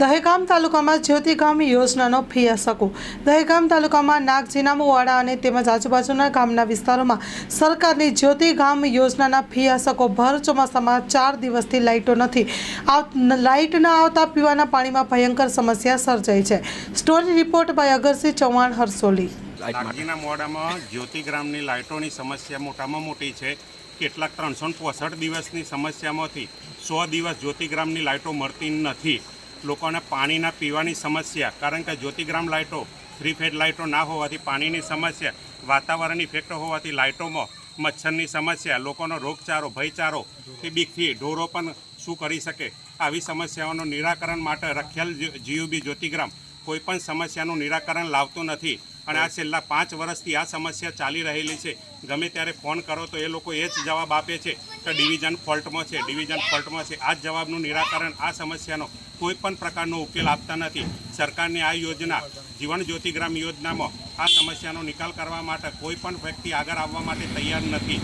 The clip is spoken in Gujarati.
દહેગામ તાલુકામાં જ્યોતિગામ યોજનાનો ફિયાસકો. દહેગામ તાલુકામાં નાગજીનામુવાડા અને તેમજ આજુબાજુના ગામના વિસ્તારોમાં સરકારની જ્યોતિગામ યોજનાના ફિયાસકો ભર ચોમાસામાં ચાર દિવસથી લાઇટો નથી. આવ, લાઇટ ન આવતા પીવાના પાણીમાં ભયંકર સમસ્યા સર્જાઈ છે. Story report by Agarsinh Chauhan, Harsoli. નાગજીના મોડામાં જ્યોતિગ્રામની લાઇટોની સમસ્યા મોટામાં મોટી છે. કેટલાક ત્રણસો દિવસની સમસ્યામાંથી સો દિવસ જ્યોતિગ્રામની લાઇટો મળતી નથી. લોકોને પાણીના પીવાની સમસ્યા, કારણ કે જ્યોતિગ્રામ લાઇટો થ્રી ફેડ લાઇટો ના હોવાથી પાણીની સમસ્યા વાતાવરણ ઇફેક્ટ હોવાથી લાઇટોમાં મચ્છરની સમસ્યા, લોકોનો રોગચારો ભયચારો કે બીકથી ઢોરો પણ શું કરી શકે? આવી સમસ્યાઓનું નિરાકરણ માટે રખેલ જીયુબી જ્યોતિગ્રામ કોઈપણ સમસ્યાનું નિરાકરણ લાવતું નથી. અને આ છેલ્લા પાંચ વર્ષથી આ સમસ્યા ચાલી રહેલી છે. ગમે ત્યારે ફોન કરો તો એ લોકો એ જ જવાબ આપે છે કે ડિવિઝન ફોલ્ટમાં છે, ડિવિઝન ફોલ્ટમાં છે. આ જ જવાબનું નિરાકરણ આ સમસ્યાનો કોઈ પણ પ્રકારનો ઉકેલ આપતા નથી. સરકારની આ યોજના જીવન જ્યોતિગ્રામ યોજનામાં આ સમસ્યાનો નિકાલ કરવા માટે કોઈ પણ વ્યક્તિ આગળ આવવા માટે તૈયાર નથી.